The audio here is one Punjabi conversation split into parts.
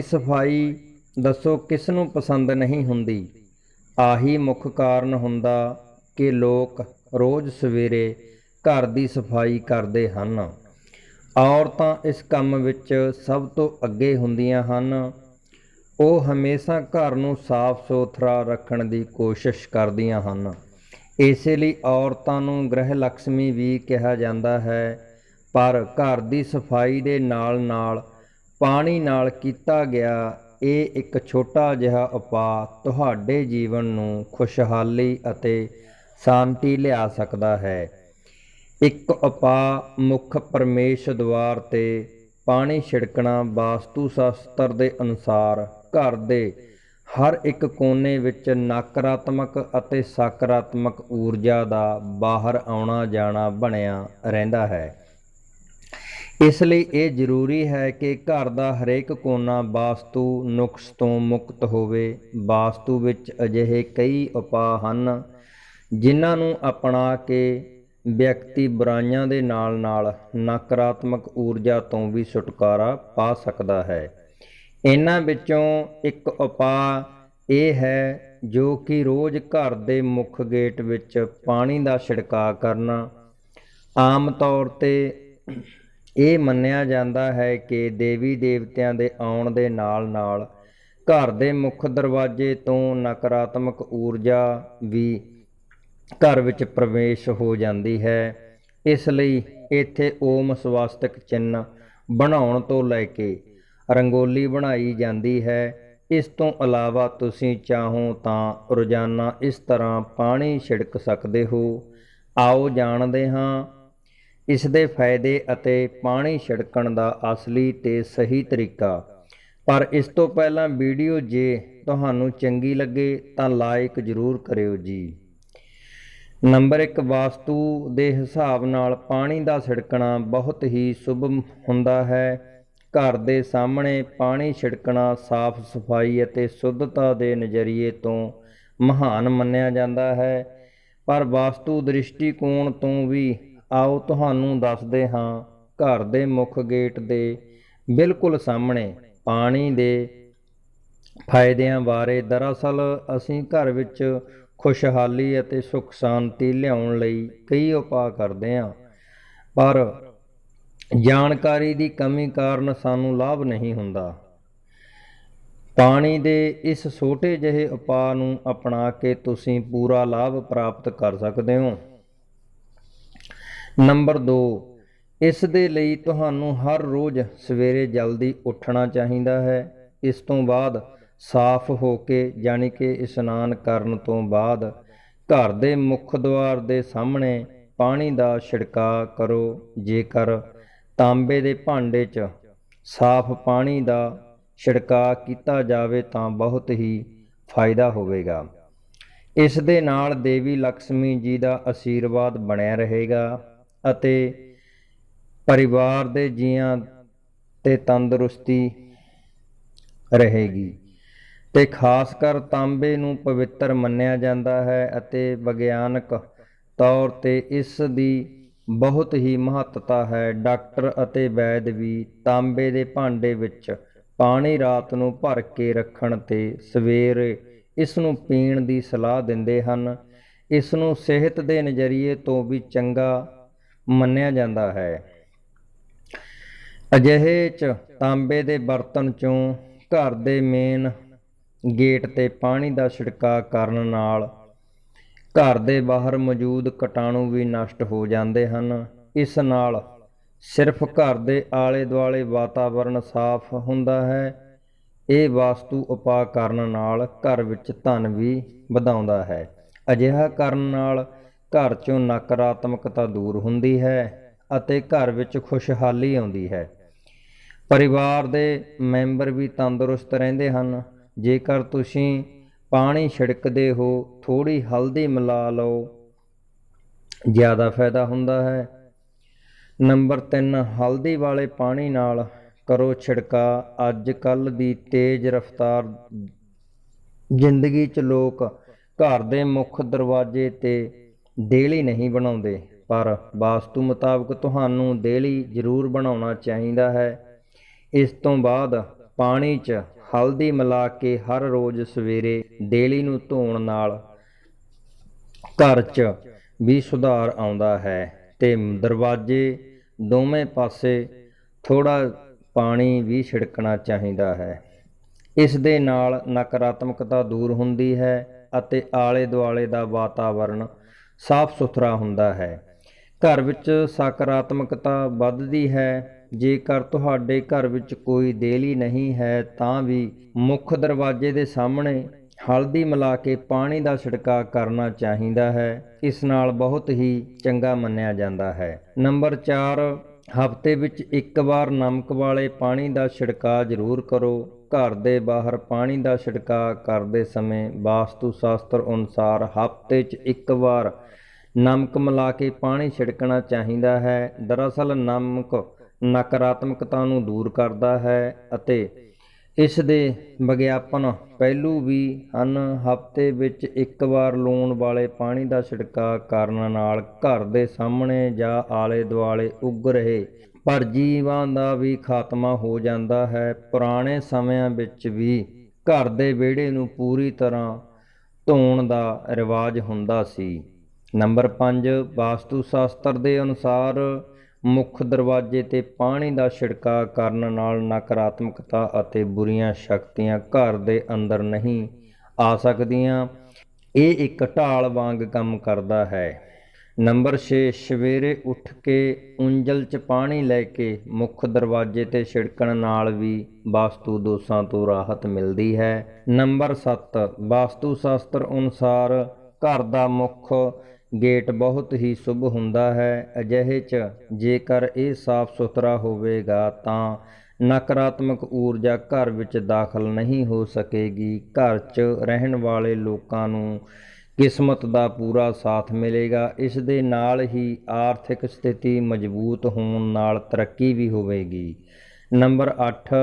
ਸਫ਼ਾਈ ਦੱਸੋ ਕਿਸ ਨੂੰ ਪਸੰਦ ਨਹੀਂ ਹੁੰਦੀ? ਆਹੀ ਮੁੱਖ ਕਾਰਨ ਹੁੰਦਾ ਕਿ ਲੋਕ ਰੋਜ਼ ਸਵੇਰੇ ਘਰ ਦੀ ਸਫ਼ਾਈ ਕਰਦੇ ਹਨ। ਔਰਤਾਂ ਇਸ ਕੰਮ ਵਿੱਚ ਸਭ ਤੋਂ ਅੱਗੇ ਹੁੰਦੀਆਂ ਹਨ। ਉਹ ਹਮੇਸ਼ਾ ਘਰ ਨੂੰ ਸਾਫ਼ ਸੁਥਰਾ ਰੱਖਣ ਦੀ ਕੋਸ਼ਿਸ਼ ਕਰਦੀਆਂ ਹਨ। ਇਸੇ ਲਈ ਔਰਤਾਂ ਨੂੰ ਗ੍ਰਹਿ ਲక్ష్ਮੀ ਵੀ ਕਿਹਾ ਜਾਂਦਾ ਹੈ। ਪਰ ਘਰ ਦੀ ਸਫ਼ਾਈ ਦੇ ਨਾਲ-ਨਾਲ ਪਾਣੀ ਨਾਲ ਕੀਤਾ ਗਿਆ ਇਹ ਇੱਕ ਛੋਟਾ ਜਿਹਾ ਉਪਾਅ ਤੁਹਾਡੇ ਜੀਵਨ ਨੂੰ ਖੁਸ਼ਹਾਲੀ ਅਤੇ ਸ਼ਾਂਤੀ ਲਿਆ ਸਕਦਾ ਹੈ। ਇੱਕ ਉਪਾਅ ਮੁੱਖ ਪਰਮੇਸ਼ ਦੁਆਰ ਤੇ ਪਾਣੀ ਛਿੜਕਣਾ ਵਾਸਤੂ ਸ਼ਾਸਤਰ ਦੇ ਅਨੁਸਾਰ ਘਰ ਦੇ ਹਰ ਇੱਕ ਕੋਨੇ ਵਿੱਚ ਨਕਾਰਾਤਮਕ ਅਤੇ ਸਕਾਰਾਤਮਕ ਊਰਜਾ ਦਾ ਬਾਹਰ ਆਉਣਾ ਜਾਣਾ ਬਣਿਆ ਰਹਿੰਦਾ ਹੈ। ਇਸ ਲਈ ਇਹ ਜ਼ਰੂਰੀ ਹੈ ਕਿ ਘਰ ਦਾ ਹਰੇਕ ਕੋਨਾ ਵਾਸਤੂ ਨੁਕਸ ਤੋਂ ਮੁਕਤ ਹੋਵੇ। ਵਾਸਤੂ ਵਿੱਚ ਅਜਿਹੇ ਕਈ ਉਪਾਅ ਹਨ ਜਿਨ੍ਹਾਂ ਨੂੰ ਅਪਣਾ ਕੇ ਵਿਅਕਤੀ ਬੁਰਾਈਆਂ ਦੇ ਨਾਲ-ਨਾਲ ਨਕਾਰਾਤਮਕ ਊਰਜਾ ਤੋਂ ਵੀ ਛੁਟਕਾਰਾ ਪਾ ਸਕਦਾ ਹੈ। ਇਹਨਾਂ ਵਿੱਚੋਂ ਇੱਕ ਉਪਾਅ ਇਹ ਹੈ ਜੋ ਕਿ ਰੋਜ਼ ਘਰ ਦੇ ਮੁੱਖ ਗੇਟ ਵਿੱਚ ਪਾਣੀ ਦਾ ਛਿੜਕਾਅ ਕਰਨਾ, ਆਮ ਤੌਰ ਤੇ ਇਹ ਮੰਨਿਆ ਜਾਂਦਾ ਹੈ ਕਿ ਦੇਵੀ ਦੇਵਤਿਆਂ ਦੇ ਆਉਣ ਦੇ ਨਾਲ-ਨਾਲ ਘਰ ਦੇ ਮੁੱਖ ਦਰਵਾਜ਼ੇ ਤੋਂ ਨਕਾਰਾਤਮਕ ਊਰਜਾ ਵੀ ਘਰ ਵਿੱਚ ਪ੍ਰਵੇਸ਼ ਹੋ ਜਾਂਦੀ ਹੈ। ਇਸ ਲਈ ਇੱਥੇ ਓਮ ਸਵਾਸਤਿਕ ਚਿੰਨ੍ਹ ਬਣਾਉਣ ਤੋਂ ਲੈ ਕੇ ਰੰਗੋਲੀ ਬਣਾਈ ਜਾਂਦੀ ਹੈ। ਇਸ ਤੋਂ ਇਲਾਵਾ ਤੁਸੀਂ ਚਾਹੋ ਤਾਂ ਰੋਜ਼ਾਨਾ ਇਸ ਤਰ੍ਹਾਂ ਪਾਣੀ ਛਿੜਕ ਸਕਦੇ ਹੋ। ਆਓ ਜਾਣਦੇ ਹਾਂ ਇਸ ਦੇ ਫਾਇਦੇ ਅਤੇ ਪਾਣੀ ਛਿੜਕਣ ਦਾ ਅਸਲੀ ਤੇ ਸਹੀ ਤਰੀਕਾ। ਪਰ ਇਸ ਤੋਂ ਪਹਿਲਾਂ ਵੀਡੀਓ ਜੇ ਤੁਹਾਨੂੰ ਚੰਗੀ ਲੱਗੇ ਤਾਂ ਲਾਈਕ ਜ਼ਰੂਰ ਕਰਿਓ ਜੀ। ਨੰਬਰ 1 ਵਾਸਤੂ ਦੇ ਹਿਸਾਬ ਨਾਲ ਪਾਣੀ ਦਾ ਛਿੜਕਣਾ ਬਹੁਤ ਹੀ ਸ਼ੁਭ ਹੁੰਦਾ ਹੈ। ਘਰ ਦੇ ਸਾਹਮਣੇ ਪਾਣੀ ਛਿੜਕਣਾ ਸਾਫ਼ ਸਫ਼ਾਈ ਅਤੇ ਸ਼ੁੱਧਤਾ ਦੇ ਨਜ਼ਰੀਏ ਤੋਂ ਮਹਾਨ ਮੰਨਿਆ ਜਾਂਦਾ ਹੈ। ਪਰ ਵਾਸਤੂ ਦ੍ਰਿਸ਼ਟੀਕੋਣ ਤੋਂ ਵੀ ਆਓ ਤੁਹਾਨੂੰ ਦੱਸਦੇ ਹਾਂ ਘਰ ਦੇ ਮੁੱਖ ਗੇਟ ਦੇ ਬਿਲਕੁਲ ਸਾਹਮਣੇ ਪਾਣੀ ਦੇ ਫਾਇਦਿਆਂ ਬਾਰੇ ਦਰਅਸਲ ਅਸੀਂ ਘਰ ਵਿੱਚ ਖੁਸ਼ਹਾਲੀ ਅਤੇ ਸੁੱਖ ਸ਼ਾਂਤੀ ਲਿਆਉਣ ਲਈ ਕਈ ਉਪਾਅ ਕਰਦੇ ਹਾਂ, ਪਰ ਜਾਣਕਾਰੀ ਦੀ ਕਮੀ ਕਾਰਨ ਸਾਨੂੰ ਲਾਭ ਨਹੀਂ ਹੁੰਦਾ। ਪਾਣੀ ਦੇ ਇਸ ਛੋਟੇ ਜਿਹੇ ਉਪਾਅ ਨੂੰ ਅਪਣਾ ਕੇ ਤੁਸੀਂ ਪੂਰਾ ਲਾਭ ਪ੍ਰਾਪਤ ਕਰ ਸਕਦੇ ਹੋ। ਨੰਬਰ 2 ਇਸ ਦੇ ਲਈ ਤੁਹਾਨੂੰ ਹਰ ਰੋਜ਼ ਸਵੇਰੇ ਜਲਦੀ ਉੱਠਣਾ ਚਾਹੀਦਾ ਹੈ। ਇਸ ਤੋਂ ਬਾਅਦ ਸਾਫ਼ ਹੋ ਕੇ, ਯਾਨੀ ਕਿ ਇਸ਼ਨਾਨ ਕਰਨ ਤੋਂ ਬਾਅਦ ਘਰ ਦੇ ਮੁੱਖ ਦੁਆਰ ਦੇ ਸਾਹਮਣੇ ਪਾਣੀ ਦਾ ਛਿੜਕਾਅ ਕਰੋ। ਜੇਕਰ ਤਾਂਬੇ ਦੇ ਭਾਂਡੇ 'ਚ ਸਾਫ਼ ਪਾਣੀ ਦਾ ਛਿੜਕਾਅ ਕੀਤਾ ਜਾਵੇ ਤਾਂ ਬਹੁਤ ਹੀ ਫਾਇਦਾ ਹੋਵੇਗਾ। ਇਸ ਦੇ ਨਾਲ ਦੇਵੀ ਲక్ష్ਮੀ ਜੀ ਦਾ ਆਸ਼ੀਰਵਾਦ ਬਣਿਆ ਰਹੇਗਾ। ਅਤੇ ਪਰਿਵਾਰ ਦੇ ਜੀਆਂ ਤੇ ਤੰਦਰੁਸਤੀ ਰਹੇਗੀ। ਤੇ ਖਾਸ ਕਰ ਤਾਂਬੇ ਨੂੰ ਪਵਿੱਤਰ ਮੰਨਿਆ ਜਾਂਦਾ ਹੈ ਅਤੇ ਵਿਗਿਆਨਕ ਤੌਰ ਤੇ ਇਸ ਦੀ ਬਹੁਤ ਹੀ ਮਹੱਤਤਾ ਹੈ। ਡਾਕਟਰ ਅਤੇ ਵੈਦ ਵੀ ਤਾਂਬੇ ਦੇ ਭਾਂਡੇ ਵਿੱਚ ਪਾਣੀ ਰਾਤ ਨੂੰ ਭਰ ਕੇ ਰੱਖਣ ਤੇ ਸਵੇਰੇ ਇਸ ਨੂੰ ਪੀਣ ਦੀ ਸਲਾਹ ਦਿੰਦੇ ਹਨ। ਇਸ ਨੂੰ ਸਿਹਤ ਦੇ ਨਜ਼ਰੀਏ ਤੋਂ ਵੀ ਚੰਗਾ ਮੰਨਿਆ ਜਾਂਦਾ ਹੈ। ਅਜਿਹੇ ਚ ਤਾਂਬੇ ਦੇ ਬਰਤਨ ਚੋਂ ਘਰ ਦੇ ਮੇਨ ਗੇਟ ਤੇ ਪਾਣੀ ਦਾ ਛਿੜਕਾਅ ਕਰਨ ਨਾਲ ਘਰ ਦੇ ਬਾਹਰ ਮੌਜੂਦ ਕੀਟਾਣੂ ਵੀ ਨਸ਼ਟ ਹੋ ਜਾਂਦੇ ਹਨ। ਇਸ ਨਾਲ ਸਿਰਫ ਘਰ ਦੇ ਆਲੇ ਦੁਆਲੇ ਵਾਤਾਵਰਣ ਸਾਫ਼ ਹੁੰਦਾ ਹੈ। ਇਹ ਵਾਸਤੂ ਉਪਾਅ ਕਰਨ ਨਾਲ ਘਰ ਵਿੱਚ ਧਨ ਵੀ ਵਧਾਉਂਦਾ ਹੈ। ਅਜਿਹਾ ਕਰਨ ਨਾਲ ਘਰ ਚੋਂ ਨਕਾਰਾਤਮਕਤਾ ਦੂਰ ਹੁੰਦੀ ਹੈ ਅਤੇ ਘਰ ਵਿੱਚ ਖੁਸ਼ਹਾਲੀ ਆਉਂਦੀ ਹੈ। ਪਰਿਵਾਰ ਦੇ ਮੈਂਬਰ ਵੀ ਤੰਦਰੁਸਤ ਰਹਿੰਦੇ ਹਨ। ਜੇਕਰ ਤੁਸੀਂ ਪਾਣੀ ਛਿੜਕਦੇ ਹੋ ਥੋੜੀ ਹਲਦੀ ਮਿਲਾ ਲਓ, ਜ਼ਿਆਦਾ ਫਾਇਦਾ ਹੁੰਦਾ ਹੈ। ਨੰਬਰ 3 ਹਲਦੀ ਵਾਲੇ ਪਾਣੀ ਨਾਲ ਕਰੋ ਛਿੜਕਾ। ਅੱਜ ਕੱਲ ਦੀ ਤੇਜ਼ ਰਫ਼ਤਾਰ ਜ਼ਿੰਦਗੀ 'ਚ ਲੋਕ ਘਰ ਦੇ ਮੁੱਖ ਦਰਵਾਜ਼ੇ ਤੇ ਡੇਲੀ ਨਹੀਂ ਬਣਾਉਂਦੇ, ਪਰ ਵਾਸਤੂ ਮੁਤਾਬਕ ਤੁਹਾਨੂੰ ਡੇਲੀ ਜ਼ਰੂਰ ਬਣਾਉਣਾ ਚਾਹੀਦਾ ਹੈ। ਇਸ ਤੋਂ ਬਾਅਦ ਪਾਣੀ 'ਚ ਹਲਦੀ ਮਿਲਾ ਕੇ ਹਰ ਰੋਜ਼ ਸਵੇਰੇ ਡੇਲੀ ਨੂੰ ਧੋਣ ਨਾਲ ਘਰ 'ਚ ਵੀ ਸੁਧਾਰ ਆਉਂਦਾ ਹੈ ਤੇ ਦਰਵਾਜ਼ੇ ਦੋਵੇਂ ਪਾਸੇ ਥੋੜਾ ਪਾਣੀ ਵੀ ਛਿੜਕਣਾ ਚਾਹੀਦਾ ਹੈ। ਇਸ ਦੇ ਨਾਲ ਨਕਾਰਾਤਮਕਤਾ ਦੂਰ ਹੁੰਦੀ ਹੈ ਅਤੇ ਆਲੇ ਦੁਆਲੇ ਦਾ ਵਾਤਾਵਰਣ ਸਾਫ਼ ਸੁਥਰਾ ਹੁੰਦਾ ਹੈ। ਘਰ ਵਿੱਚ ਸਕਾਰਾਤਮਕਤਾ ਵੱਧਦੀ ਹੈ। ਜੇਕਰ ਤੁਹਾਡੇ ਘਰ ਵਿੱਚ ਕੋਈ ਦੇਲੀ ਨਹੀਂ ਹੈ, ਤਾਂ ਵੀ ਮੁੱਖ ਦਰਵਾਜ਼ੇ ਦੇ ਸਾਹਮਣੇ ਹਲਦੀ ਮਿਲਾ ਕੇ ਪਾਣੀ ਦਾ ਛਿੜਕਾਅ ਕਰਨਾ ਚਾਹੀਦਾ ਹੈ। ਇਸ ਨਾਲ ਬਹੁਤ ਹੀ ਚੰਗਾ ਮੰਨਿਆ ਜਾਂਦਾ ਹੈ। ਨੰਬਰ 4 ਹਫ਼ਤੇ ਵਿੱਚ ਇੱਕ ਵਾਰ ਨਮਕ ਵਾਲੇ ਪਾਣੀ ਦਾ ਛਿੜਕਾਅ ਜ਼ਰੂਰ ਕਰੋ। ਘਰ ਦੇ ਬਾਹਰ ਪਾਣੀ ਦਾ ਛਿੜਕਾਅ ਕਰਦੇ ਸਮੇਂ ਵਾਸਤੂ ਸ਼ਾਸਤਰ ਅਨੁਸਾਰ ਹਫ਼ਤੇ 'ਚ ਇੱਕ ਵਾਰ ਨਮਕ ਮਿਲਾ ਕੇ ਪਾਣੀ ਛਿੜਕਣਾ ਚਾਹੀਦਾ ਹੈ। ਦਰਅਸਲ ਨਮਕ ਨਕਾਰਾਤਮਕਤਾ ਨੂੰ ਦੂਰ ਕਰਦਾ ਹੈ ਅਤੇ ਇਸ ਦੇ ਵਿਗਿਆਪਨ ਪਹਿਲੂ ਵੀ ਹਨ। ਹਫ਼ਤੇ ਵਿੱਚ ਇੱਕ ਵਾਰ ਲੂਣ ਵਾਲੇ ਪਾਣੀ ਦਾ ਛਿੜਕਾਅ ਕਰਨ ਨਾਲ ਘਰ ਦੇ ਸਾਹਮਣੇ ਜਾਂ ਆਲੇ ਦੁਆਲੇ ਉੱਗ ਰਹੇ ਪਰਜੀਵਾਂ ਦਾ ਵੀ ਖਾਤਮਾ ਹੋ ਜਾਂਦਾ ਹੈ। ਪੁਰਾਣੇ ਸਮਿਆਂ ਵਿੱਚ ਵੀ ਘਰ ਦੇ ਵਿਹੜੇ ਨੂੰ ਪੂਰੀ ਤਰ੍ਹਾਂ ਧੋਣ ਦਾ ਰਿਵਾਜ ਹੁੰਦਾ ਸੀ। ਨੰਬਰ 5 ਵਾਸਤੂ ਸ਼ਾਸਤਰ ਦੇ ਅਨੁਸਾਰ ਮੁੱਖ ਦਰਵਾਜ਼ੇ ਤੇ ਪਾਣੀ ਦਾ ਛਿੜਕਾਅ ਕਰਨ ਨਾਲ ਨਕਾਰਾਤਮਕਤਾ ਅਤੇ ਬੁਰੀਆਂ ਸ਼ਕਤੀਆਂ ਘਰ ਦੇ ਅੰਦਰ ਨਹੀਂ ਆ ਸਕਦੀਆਂ। ਇਹ ਇੱਕ ਢਾਲ ਵਾਂਗ ਕੰਮ ਕਰਦਾ ਹੈ। ਨੰਬਰ 6 ਸਵੇਰੇ ਉੱਠ ਕੇ ਉਂਜਲ 'ਚ ਪਾਣੀ ਲੈ ਕੇ ਮੁੱਖ ਦਰਵਾਜ਼ੇ ਤੇ ਛਿੜਕਣ ਨਾਲ ਵੀ ਵਾਸਤੂ ਦੋਸ਼ਾਂ ਤੋਂ ਰਾਹਤ ਮਿਲਦੀ ਹੈ। ਨੰਬਰ 7 ਵਾਸਤੂ ਸ਼ਾਸਤਰ ਅਨੁਸਾਰ ਘਰ ਦਾ ਮੁੱਖ ਗੇਟ ਬਹੁਤ ਹੀ ਸ਼ੁਭ ਹੁੰਦਾ ਹੈ। ਅਜਿਹੇ 'ਚ ਜੇਕਰ ਇਹ ਸਾਫ਼ ਸੁਥਰਾ ਹੋਵੇਗਾ ਤਾਂ ਨਕਾਰਾਤਮਕ ਊਰਜਾ ਘਰ ਵਿੱਚ ਦਾਖਲ ਨਹੀਂ ਹੋ ਸਕੇਗੀ। ਘਰ 'ਚ ਰਹਿਣ ਵਾਲੇ ਲੋਕਾਂ ਨੂੰ ਕਿਸਮਤ ਦਾ ਪੂਰਾ ਸਾਥ ਮਿਲੇਗਾ। ਇਸ ਦੇ ਨਾਲ ਹੀ ਆਰਥਿਕ ਸਥਿਤੀ ਮਜ਼ਬੂਤ ਹੋਣ ਨਾਲ ਤਰੱਕੀ ਵੀ ਹੋਵੇਗੀ। ਨੰਬਰ 8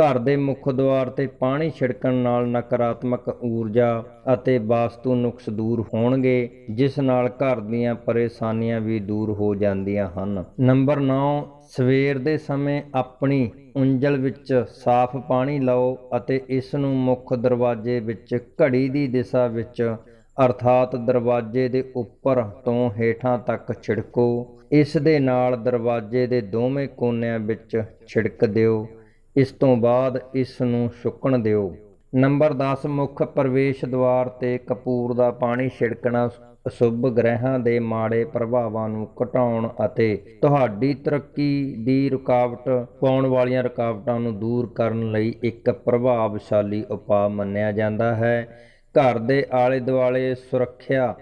ਘਰ ਦੇ ਮੁੱਖ ਦੁਆਰ ਤੇ ਪਾਣੀ ਛਿੜਕਣ ਨਾਲ ਨਕਾਰਾਤਮਕ ਊਰਜਾ ਅਤੇ ਵਾਸਤੂ ਨੁਕਸ ਦੂਰ ਹੋਣਗੇ, ਜਿਸ ਨਾਲ ਘਰ ਦੀਆਂ ਪਰੇਸ਼ਾਨੀਆਂ ਵੀ ਦੂਰ ਹੋ ਜਾਂਦੀਆਂ ਹਨ। ਨੰਬਰ 9 ਸਵੇਰ ਦੇ ਸਮੇਂ ਆਪਣੀ ਉਂਜਲ ਵਿੱਚ ਸਾਫ਼ ਪਾਣੀ ਲਾਓ ਅਤੇ ਇਸ ਨੂੰ ਮੁੱਖ ਦਰਵਾਜ਼ੇ ਵਿੱਚ ਘੜੀ ਦੀ ਦਿਸ਼ਾ ਵਿੱਚ, ਅਰਥਾਤ ਦਰਵਾਜ਼ੇ ਦੇ ਉੱਪਰ ਤੋਂ ਹੇਠਾਂ ਤੱਕ ਛਿੜਕੋ। ਇਸ ਦੇ ਨਾਲ ਦਰਵਾਜ਼ੇ ਦੇ ਦੋਵੇਂ ਕੋਨਿਆਂ ਵਿੱਚ ਛਿੜਕ ਦਿਓ। ਇਸ ਤੋਂ ਬਾਅਦ ਇਸ ਨੂੰ ਸੁੱਕਣ ਦਿਓ। ਨੰਬਰ 10 ਮੁੱਖ ਪ੍ਰਵੇਸ਼ ਦੁਆਰ ਤੇ ਕਪੂਰ ਦਾ ਪਾਣੀ ਛਿੜਕਣਾ ਅਸ਼ੁੱਭ ਗ੍ਰਹਿਾਂ ਦੇ ਮਾੜੇ ਪ੍ਰਭਾਵਾਂ ਨੂੰ ਘਟਾਉਣ ਅਤੇ ਤੁਹਾਡੀ ਤਰੱਕੀ ਦੀ ਰੁਕਾਵਟ ਪਾਉਣ ਵਾਲੀਆਂ ਰੁਕਾਵਟਾਂ ਨੂੰ ਦੂਰ ਕਰਨ ਲਈ ਇੱਕ ਪ੍ਰਭਾਵਸ਼ਾਲੀ ਉਪਾਅ ਮੰਨਿਆ ਜਾਂਦਾ ਹੈ। ਘਰ ਦੇ ਆਲੇ ਦੁਆਲੇ ਸੁਰੱਖਿਆ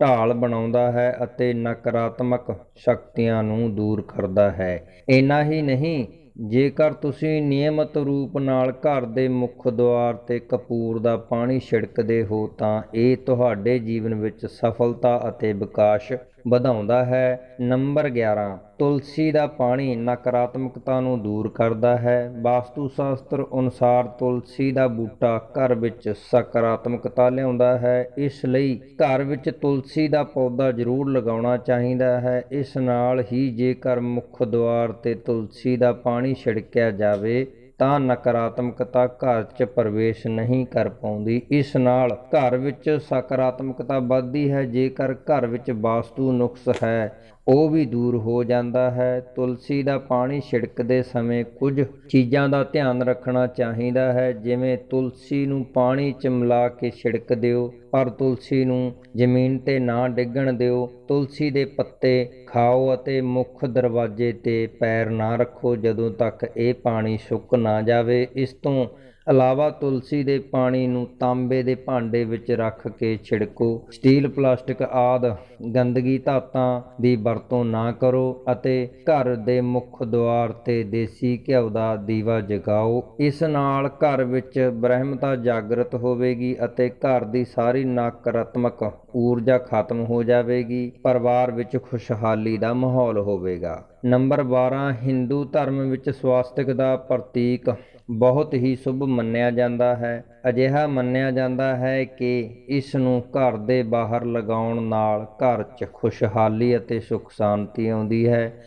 ਢਾਲ ਬਣਾਉਂਦਾ ਹੈ ਅਤੇ ਨਕਾਰਾਤਮਕ ਸ਼ਕਤੀਆਂ ਨੂੰ ਦੂਰ ਕਰਦਾ ਹੈ। ਇੰਨਾ ਹੀ ਨਹੀਂ ਜੇਕਰ ਤੁਸੀਂ ਨਿਯਮਤ ਰੂਪ ਨਾਲ ਘਰ ਦੇ ਮੁੱਖ ਦੁਆਰ ਤੇ ਕਪੂਰ ਦਾ ਪਾਣੀ ਛਿੜਕਦੇ ਹੋ ਤਾਂ ਇਹ ਤੁਹਾਡੇ ਜੀਵਨ ਵਿੱਚ ਸਫਲਤਾ ਅਤੇ ਵਿਕਾਸ ਵਧਾਉਂਦਾ ਹੈ। ਨੰਬਰ 11 ਤੁਲਸੀ ਦਾ ਪਾਣੀ ਨਕਾਰਾਤਮਕਤਾ ਨੂੰ ਦੂਰ ਕਰਦਾ ਹੈ। ਵਾਸਤੂ ਸ਼ਾਸਤਰ ਅਨੁਸਾਰ ਤੁਲਸੀ ਦਾ ਬੂਟਾ ਘਰ ਵਿੱਚ ਸਕਾਰਾਤਮਕਤਾ ਲਿਆਉਂਦਾ ਹੈ। ਇਸ ਲਈ ਘਰ ਵਿੱਚ ਤੁਲਸੀ ਦਾ ਪੌਦਾ ਜ਼ਰੂਰ ਲਗਾਉਣਾ ਚਾਹੀਦਾ ਹੈ। ਇਸ ਨਾਲ ਹੀ ਜੇਕਰ ਮੁੱਖ ਦੁਆਰ ਤੇ ਤੁਲਸੀ ਦਾ ਪਾਣੀ ਛਿੜਕਿਆ ਜਾਵੇ ਤਾਂ ਨਕਾਰਾਤਮਕਤਾ ਘਰ 'ਚ ਪ੍ਰਵੇਸ਼ ਨਹੀਂ ਕਰ ਪਾਉਂਦੀ। ਇਸ ਨਾਲ ਘਰ ਵਿੱਚ ਸਕਾਰਾਤਮਕਤਾ ਵੱਧਦੀ ਹੈ, ਜੇਕਰ ਘਰ ਵਿੱਚ ਵਾਸਤੂ ਨੁਕਸ ਹੈ। ਉਹ ਵੀ ਦੂਰ ਹੋ ਜਾਂਦਾ ਹੈ। ਤੁਲਸੀ ਦਾ ਪਾਣੀ ਛਿੜਕਦੇ ਸਮੇਂ ਕੁਝ ਚੀਜ਼ਾਂ ਦਾ ਧਿਆਨ ਰੱਖਣਾ ਚਾਹੀਦਾ ਹੈ। ਜਿਵੇਂ ਤੁਲਸੀ ਨੂੰ ਪਾਣੀ 'ਚ ਮਿਲਾ ਕੇ ਛਿੜਕ ਦਿਓ, ਪਰ ਤੁਲਸੀ ਨੂੰ ਜ਼ਮੀਨ ਤੇ ਨਾ ਡਿੱਗਣ ਦਿਓ। ਤੁਲਸੀ ਦੇ ਪੱਤੇ ਖਾਓ ਅਤੇ ਮੁੱਖ ਦਰਵਾਜ਼ੇ ਤੇ ਪੈਰ ਨਾ ਰੱਖੋ ਜਦੋਂ ਤੱਕ ਇਹ ਪਾਣੀ ਸੁੱਕ ਨਾ ਜਾਵੇ। ਇਸ ਤੋਂ ਇਲਾਵਾ ਤੁਲਸੀ ਦੇ ਪਾਣੀ ਨੂੰ ਤਾਂਬੇ ਦੇ ਭਾਂਡੇ ਵਿੱਚ ਰੱਖ ਕੇ ਛਿੜਕੋ। ਸਟੀਲ, ਪਲਾਸਟਿਕ ਆਦ ਗੰਦਗੀ ਧਾਤਾਂ ਦੀ ਵਰਤੋਂ ਨਾ ਕਰੋ ਅਤੇ ਘਰ ਦੇ ਮੁੱਖ ਦੁਆਰ ਤੇ ਦੇਸੀ ਘਿਓ ਦਾ ਦੀਵਾ ਜਗਾਓ। ਇਸ ਨਾਲ ਘਰ ਵਿੱਚ ਬ੍ਰਹਮਤਾ ਜਾਗਰਤ ਹੋਵੇਗੀ ਅਤੇ ਘਰ ਦੀ ਸਾਰੀ ਨਕਾਰਾਤਮਕ ਊਰਜਾ ਖਤਮ ਹੋ ਜਾਵੇਗੀ। ਪਰਿਵਾਰ ਵਿੱਚ ਖੁਸ਼ਹਾਲੀ ਦਾ ਮਾਹੌਲ ਹੋਵੇਗਾ। ਨੰਬਰ 12 ਹਿੰਦੂ ਧਰਮ ਵਿੱਚ ਸਵਾਸਤਿਕ ਦਾ ਪ੍ਰਤੀਕ ਬਹੁਤ ਹੀ ਸ਼ੁਭ ਮੰਨਿਆ ਜਾਂਦਾ ਹੈ। ਅਜਿਹਾ ਮੰਨਿਆ ਜਾਂਦਾ ਹੈ ਕਿ ਇਸ ਨੂੰ ਘਰ ਦੇ ਬਾਹਰ ਲਗਾਉਣ ਨਾਲ ਘਰ 'ਚ ਖੁਸ਼ਹਾਲੀ ਅਤੇ ਸੁੱਖ ਸ਼ਾਂਤੀ ਆਉਂਦੀ ਹੈ।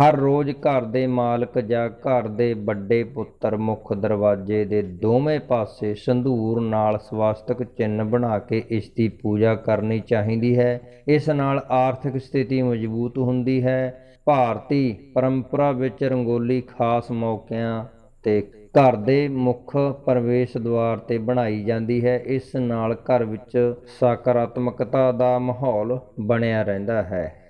ਹਰ ਰੋਜ਼ ਘਰ ਦੇ ਮਾਲਕ ਜਾਂ ਘਰ ਦੇ ਵੱਡੇ ਪੁੱਤਰ ਮੁੱਖ ਦਰਵਾਜ਼ੇ ਦੇ ਦੋਵੇਂ ਪਾਸੇ ਸੰਧੂਰ ਨਾਲ ਸਵਾਸਤਕ ਚਿੰਨ੍ਹ ਬਣਾ ਕੇ ਇਸ ਦੀ ਪੂਜਾ ਕਰਨੀ ਚਾਹੀਦੀ ਹੈ। ਇਸ ਨਾਲ ਆਰਥਿਕ ਸਥਿਤੀ ਮਜ਼ਬੂਤ ਹੁੰਦੀ ਹੈ। ਭਾਰਤੀ ਪਰੰਪਰਾ ਵਿੱਚ ਰੰਗੋਲੀ ਖਾਸ ਮੌਕਿਆਂ ਤੇ ਘਰ ਦੇ ਮੁੱਖ ਪ੍ਰਵੇਸ਼ ਦੁਆਰ ਤੇ ਬਣਾਈ ਜਾਂਦੀ ਹੈ। ਇਸ ਨਾਲ ਘਰ ਵਿੱਚ ਸਕਾਰਾਤਮਕਤਾ ਦਾ ਮਾਹੌਲ ਬਣਿਆ ਰਹਿੰਦਾ ਹੈ।